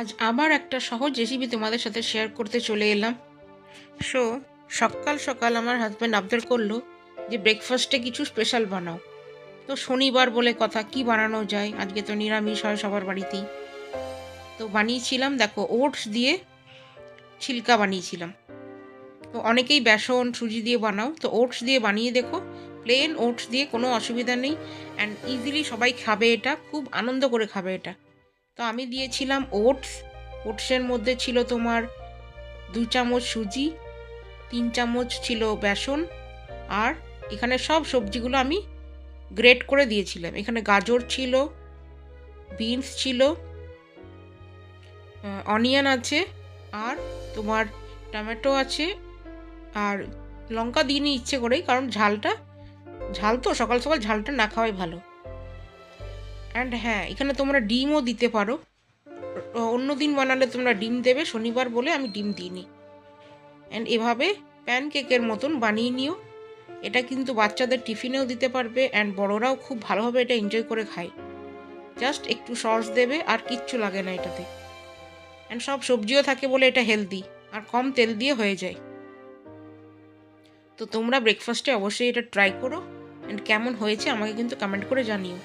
আজ আবার একটা সহজ রেসিপি তোমাদের সাথে শেয়ার করতে চলে এলাম। সো সকাল সকাল আমার হাজব্যান্ড আবদার করল যে ব্রেকফাস্টে কিছু স্পেশাল বানাও। তো শনিবার বলে কথা, কি বানানো যায়? আজকে তো নিরামিষ হয় সবার বাড়িতেই। তো বানিয়েছিলাম, দেখো ওটস দিয়ে ছিলকা বানিয়েছিলাম। তো অনেকেই বেসন, সুজি দিয়ে বানাও। তো ওটস দিয়ে বানিয়ে দেখো প্লেন ওটস দিয়ে কোনো অসুবিধা নেই। অ্যান্ড ইজিলি সবাই খাবে এটা, খুব আনন্দ করে খাবে এটা। তো আমি দিয়েছিলাম ওটস। ওটসের মধ্যে ছিল তোমার দু চামচ সুজি, তিন চামচ ছিল বেসন, আর এখানে সব সবজিগুলো আমি গ্রেট করে দিয়েছিলাম। এখানে গাজর ছিল, বিনস ছিল অনিয়ন আছে, আর তোমার টমেটো আছে, আর লঙ্কা দিইনি ইচ্ছে করেই, কারণ ঝালটা, ঝাল তো সকাল সকাল ঝালটা না খাওয়াই ভালো। অ্যান্ড হ্যাঁ এখানে তোমরা ডিমও দিতে পারো। অন্য দিন বানালে তোমরা ডিম দেবে, শনিবার বলে আমি ডিম দিইনি। অ্যান্ড এভাবে প্যানকেকের মতন বানিয়ে নিও। এটা কিন্তু বাচ্চাদের টিফিনেও দিতে পারবে অ্যান্ড বড়রাও খুব ভালোভাবে এটা এনজয় করে খায়। জাস্ট একটু সস দেবে, আর কিচ্ছু লাগে না এটাতে। অ্যান্ড সব সবজিও থাকে বলে এটা হেলদি আর কম তেল দিয়ে হয়ে যায়। তো তোমরা ব্রেকফাস্টে অবশ্যই এটা ট্রাই করো। অ্যান্ড কেমন হয়েছে আমাকে কিন্তু কমেন্ট করে জানিও।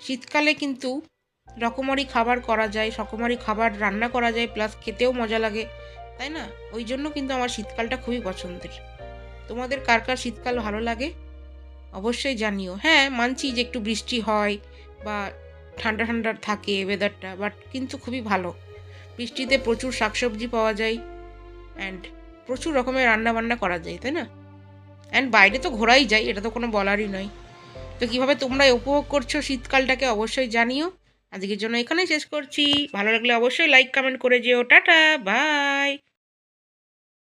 শীতকালে কিন্তু রকমারি খাবার করা যায় রকমারি খাবার রান্না করা যায় প্লাস খেতেও মজা লাগে, তাই না? ওই জন্য কিন্তু আমার শীতকালটা খুবই পছন্দের। তোমাদের কার কার শীতকাল ভালো লাগে? অবশ্যই জানিও। হ্যাঁ মানছি যে একটু বৃষ্টি হয় বা ঠান্ডা ঠান্ডা থাকে ওয়েদারটা বাট কিন্তু খুবই ভালো। বৃষ্টিতে প্রচুর শাকসবজি পাওয়া যায় অ্যান্ড প্রচুর রকমের রান্না বান্না করা যায়, তাই না? অ্যান্ড বাইরে তো ঘোরাই যায়, এটা তো কোনো বলারই নয়। তো কীভাবে তোমরা উপভোগ করছ শীতকালটাকে অবশ্যই জানিও। আজকের জন্য এখানেই শেষ করছি। ভালো লাগলে অবশ্যই লাইক কমেন্ট করে যেও। Tata bye